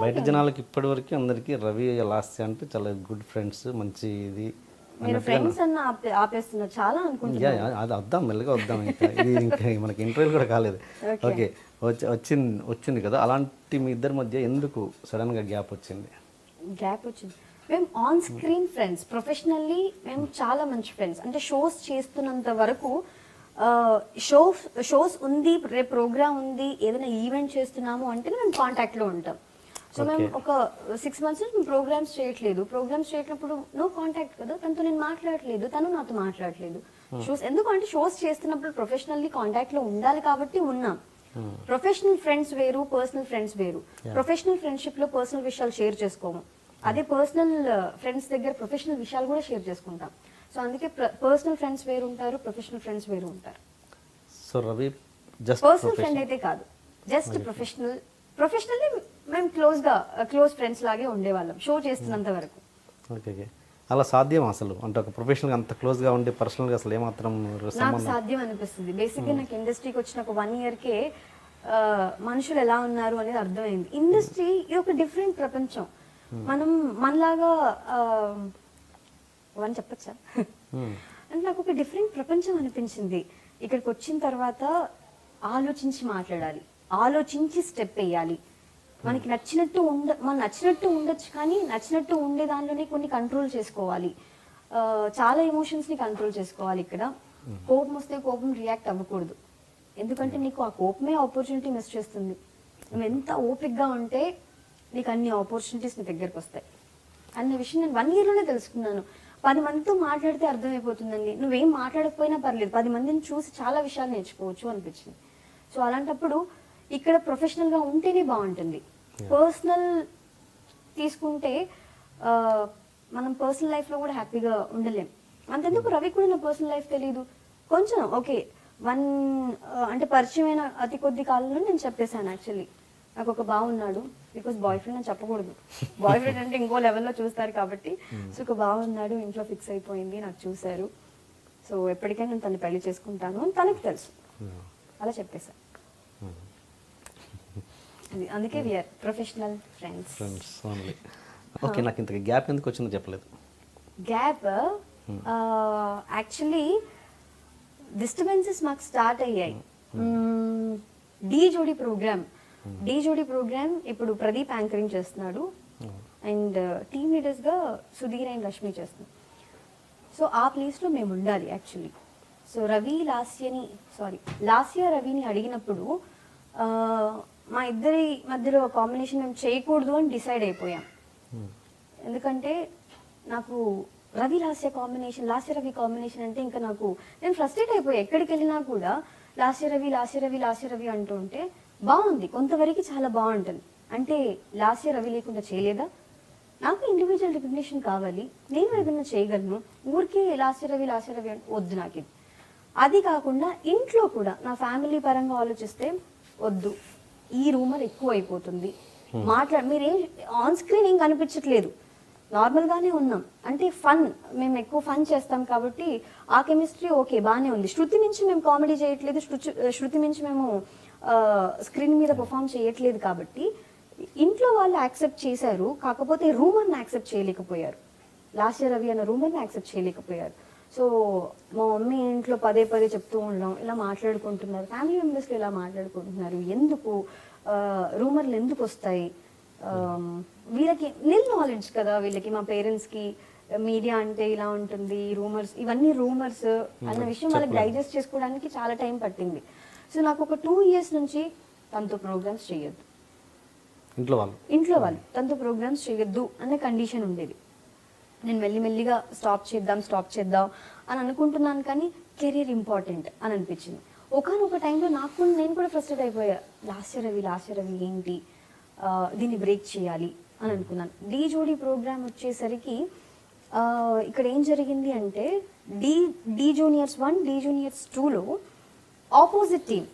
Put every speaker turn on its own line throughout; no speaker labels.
బయట జనాలకి ఇప్పటి వరకు అందరికీ రవి లాస్య అంటే చాలా గుడ్ ఫ్రెండ్స్ మంచి ఇది.
మీరు ఫ్రెండ్స్ అన్న ఆపే- ఆపేస్తున్నారు. చాలా
అది వద్దాం మెల్లగా వద్దాం ఇంకా. ఇది ఇంకా మనకి ఇంటర్వ్యూలు కూడా కాలేదు. ఓకే వచ్చి వచ్చింది వచ్చింది కదా. అలాంటి మీ ఇద్దరి మధ్య ఎందుకు సడన్గా గ్యాప్ వచ్చింది?
గ్యాప్ వచ్చింది. మేము ఆన్ స్క్రీన్ ఫ్రెండ్స్ ప్రొఫెషనల్లీ మేము చాలా మంచి ఫ్రెండ్స్ అంటే షోస్ చేస్తున్నంత వరకు షో షోస్ ఉంది రేపు ప్రోగ్రామ్ ఉంది ఏదైనా ఈవెంట్ చేస్తున్నాము అంటే మేము కాంటాక్ట్లో ఉంటాం. సో మేము ఒక సిక్స్ మంత్స్ నుంచి ప్రోగ్రామ్స్ చేయట్లేదు. ప్రోగ్రామ్స్ చేయట్లప్పుడు నో కాంటాక్ట్ కదా. తనతో నేను మాట్లాడట్లేదు తను నాతో మాట్లాడట్లేదు షోస్ ఎందుకంటే షోస్ చేస్తున్నప్పుడు ప్రొఫెషనల్లీ కాంటాక్ట్లో ఉండాలి కాబట్టి ఉన్నాం. ప్రొఫెషనల్ ఫ్రెండ్స్ వేరు పర్సనల్ ఫ్రెండ్స్ వేరు. ప్రొఫెషనల్ ఫ్రెండ్షిప్లో పర్సనల్ విషయాలు షేర్ చేసుకోము. అదే పర్సనల్ ఫ్రెండ్స్ దగ్గర ప్రొఫెషనల్ విషయాలు కూడా షేర్ చేసుకుంటాం. సో అందుకే పర్సనల్ ఫ్రెండ్స్ వేరు ఉంటారు ప్రొఫెషనల్ ఫ్రెండ్స్ వేరు ఉంటారు.
So Ravi just
personal friend అయితే కాదు. జస్ట్ ప్రొఫెషనల్ ప్రొఫెషనల్లీ మేము క్లోజ్గా క్లోజ్ ఫ్రెండ్స్ లాగే ఉండేవాళ్ళం. షో చేస్తున్నంత వరకు.
ఓకే అలా సాధ్యం అసలు? అంటే ఒక ప్రొఫెషనల్గా అంత క్లోజ్గా ఉండి పర్సనల్గా అసలు ఏమాత్రం
నాకు సాధ్యం అనిపిస్తుంది. బేసిక్గా నాకు ఇండస్ట్రీకి వచ్చిన ఒక వన్ ఇయర్కే మనుషులు ఎలా ఉన్నారు అనేది అర్థమైంది. ఇండస్ట్రీ ఇది ఒక డిఫరెంట్ ప్రపంచం. మనం మనలాగా అని చెప్పచ్చా?
Hmm.
అంటే నాకు ఒక డిఫరెంట్ ప్రపంచం అనిపించింది. ఇక్కడికి వచ్చిన తర్వాత ఆలోచించి మాట్లాడాలి. ఆలోచించి స్టెప్ వేయాలి. మనకి నచ్చినట్టు ఉండ మనం నచ్చినట్టు ఉండొచ్చు కానీ నచ్చినట్టు ఉండే దానిలోనే కొన్ని కంట్రోల్ చేసుకోవాలి. చాలా ఎమోషన్స్ని కంట్రోల్ చేసుకోవాలి ఇక్కడ. కోపం వస్తే కోపం రియాక్ట్ అవ్వకూడదు. ఎందుకంటే నీకు ఆ కోపమే ఆపర్చునిటీ మిస్ చేస్తుంది. నువ్వు ఎంత ఓపిక్గా ఉంటే నీకు అన్ని ఆపర్చునిటీస్ నీ దగ్గరకు వస్తాయి. అన్న విషయం నేను వన్ ఇయర్లోనే తెలుసుకున్నాను. పది మందితో మాట్లాడితే అర్థమైపోతుందండి. నువ్వేం మాట్లాడకపోయినా పర్లేదు. పది మందిని చూసి చాలా విషయాలు నేర్చుకోవచ్చు అనిపించింది. సో అలాంటప్పుడు ఇక్కడ ప్రొఫెషనల్గా ఉంటేనే బాగుంటుంది. పర్సనల్ తీసుకుంటే మనం పర్సనల్ లైఫ్లో కూడా హ్యాపీగా ఉండలేం. అంతెందుకు రవి కూడా నా పర్సనల్ లైఫ్ తెలియదు కొంచెం ఓకే వన్ అంటే పరిచయమైన అతి కొద్ది కాలంలో నేను చెప్పేశాను యాక్చువల్లీ నాకు ఒక బాగున్నాడు బికాస్ బాయ్ ఫ్రెండ్ అని చెప్పకూడదు. బాయ్ ఫ్రెండ్ అంటే ఇంకో లెవెల్లో చూస్తారు కాబట్టి. సో ఒక బాగున్నాడు ఇంట్లో ఫిక్స్ అయిపోయింది నాకు చూశారు. సో ఎప్పటికైనా నేను తను పెళ్ళి చేసుకుంటాను అని తనకి తెలుసు. అలా చెప్పేశాను అది అందుకే we are professional friends
friends only okay నాకు ఇంత గ్యాప్ ఎందుకు వచ్చిందో చెప్పలేదు.
గ్యాప్ యాక్చువల్లీ డిస్టర్బెన్సెస్ మాకు స్టార్ట్ అయ్యాయి. డీ జోడి ప్రోగ్రామ్ డీ జోడి ప్రోగ్రామ్ ఇప్పుడు ప్రదీప్ యాంకరింగ్ చేస్తున్నాడు. అండ్ టీమ్ లీడర్స్గా సుధీర్ అండ్ లక్ష్మి చేస్తున్నారు. సో ఆ ప్లేస్లో మేము ఉండాలి యాక్చువల్లీ సో రవి లాస్యని సారీ లాస్య రవిని అడిగినప్పుడు ఆ, మా ఇద్దరి మధ్యలో కాంబినేషన్ మేము చేయకూడదు అని డిసైడ్ అయిపోయాం. ఎందుకంటే నాకు రవి లాస్య కాంబినేషన్ లాస్య రవి కాంబినేషన్ అంటే ఇంకా నాకు నేను ఫ్రస్ట్రేట్ అయిపోయా. ఎక్కడికి వెళ్ళినా కూడా లాస్య రవి లాస్య రవి లాస్య రవి అంటూ ఉంటే బాగుంది. కొంతవరకు చాలా బాగుంటుంది. అంటే లాస్య రవి లేకుండా చేయలేదా? నాకు ఇండివిజువల్ రికగ్నిషన్ కావాలి. నేను ఏదైనా చేయగలను. ఊరికే లాస్య రవి లాస్య రవి అంటే వద్దు నాకు ఇది అది కాకుండా ఇంట్లో కూడా నా ఫ్యామిలీ పరంగా ఆలోచిస్తే వద్దు. ఈ రూమర్ ఎక్కువ అయిపోతుంది మాట్లాడ మీరేం ఆన్ స్క్రీన్ ఏం కనిపించట్లేదు. నార్మల్ గానే ఉన్నాం. అంటే ఫన్ మేము ఎక్కువ ఫన్ చేస్తాం కాబట్టి ఆ కెమిస్ట్రీ ఓకే బాగానే ఉంది. శృతి మించి మేము కామెడీ చేయట్లేదు. శృతి నుంచి మించి మేము స్క్రీన్ మీద పర్ఫామ్ చేయట్లేదు కాబట్టి ఇంట్లో వాళ్ళు యాక్సెప్ట్ చేశారు. కాకపోతే రూమర్ని యాక్సెప్ట్ చేయలేకపోయారు. లాస్ట్ ఇయర్ రవి అన్న రూమర్ని యాక్సెప్ట్ చేయలేకపోయారు. సో మా మమ్మీ ఇంట్లో పదే పదే చెప్తూ ఉండడం ఇలా మాట్లాడుకుంటున్నారు. ఫ్యామిలీ మెంబర్స్లో ఇలా మాట్లాడుకుంటున్నారు. ఎందుకు? రూమర్లు ఎందుకు వస్తాయి? వీళ్ళకి నిల్ నాలెడ్జ్ కదా వీళ్ళకి. మా పేరెంట్స్కి మీడియా అంటే ఇలా ఉంటుంది రూమర్స్ ఇవన్నీ రూమర్స్ అన్న విషయం వాళ్ళకి డైజెస్ట్ చేసుకోవడానికి చాలా టైం పట్టింది. సో నాకు ఒక టూ ఇయర్స్ నుంచి తనతో ప్రోగ్రామ్స్ చేయొద్దు.
ఇంట్లో వాళ్ళు.
ఇంట్లో వాళ్ళు. తనతో ప్రోగ్రామ్స్ చేయొద్దు అనే కండిషన్ ఉండేది. నేను మెల్లిమెల్లిగా స్టాప్ చేద్దాం స్టాప్ చేద్దాం అని అనుకుంటున్నాను కానీ కెరీర్ ఇంపార్టెంట్ అని అనిపించింది. ఒకనొక టైంలో నాకు నేను కూడా ఫ్రస్ట్రేట్ అయిపోయా. Last year Ravi last year Ravi ఏంటి? దీన్ని బ్రేక్ చేయాలి అని అనుకున్నాను. డీ జోడీ ప్రోగ్రామ్ వచ్చేసరికి ఇక్కడ ఏం జరిగింది అంటే Dhee Dhee juniors one Dhee juniors టూలో ఆపోజిట్ టీం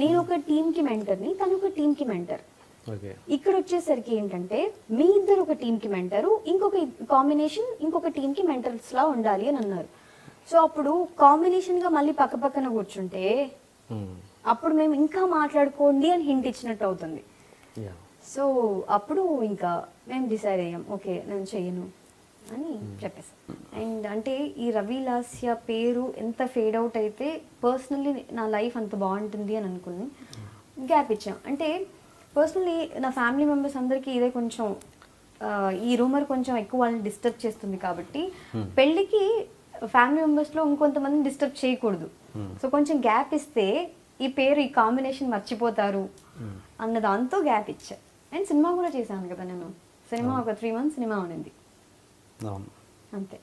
నేను ఒక టీంకి మెంటర్ని తను ఒక టీంకి మెంటర్ ఇక్కడ వచ్చేసరికి ఏంటంటే మీ ఇద్దరు ఒక టీం కి మెంటరు ఇంకొక కాంబినేషన్ ఇంకొక టీం కి మెంటర్స్ లా ఉండాలి అని అన్నారు. సో అప్పుడు కాంబినేషన్గా మళ్ళీ పక్క పక్కన కూర్చుంటే అప్పుడు మేము ఇంకా మాట్లాడుకోండి అని హింట్ ఇచ్చినట్టు అవుతుంది. సో అప్పుడు ఇంకా మేము డిసైడ్ అయ్యాం ఓకే నేను చెయ్యను అని చెప్పేసాం. అండ్ అంటే ఈ రవి లాస్య పేరు ఎంత ఫేడ్ అవుట్ అయితే పర్సనల్లీ నా లైఫ్ అంత బాగుంటుంది అని అనుకుని గ్యాప్ ఇచ్చాం. అంటే పర్సనల్లీ నా ఫ్యామిలీ మెంబర్స్ అందరికీ ఇదే కొంచెం ఈ రూమర్ కొంచెం ఎక్కువ వాళ్ళని డిస్టర్బ్ చేస్తుంది కాబట్టి పెళ్ళికి ఫ్యామిలీ మెంబర్స్లో ఇంకొంతమందిని డిస్టర్బ్ చేయకూడదు. సో కొంచెం గ్యాప్ ఇస్తే ఈ పేరు ఈ కాంబినేషన్ మర్చిపోతారు అన్న దాంతో గ్యాప్ ఇచ్చా. అండ్ సినిమా కూడా చేశాను కదా నేను. సినిమా ఒక త్రీ మంత్స్ సినిమా ఉండింది అంతే.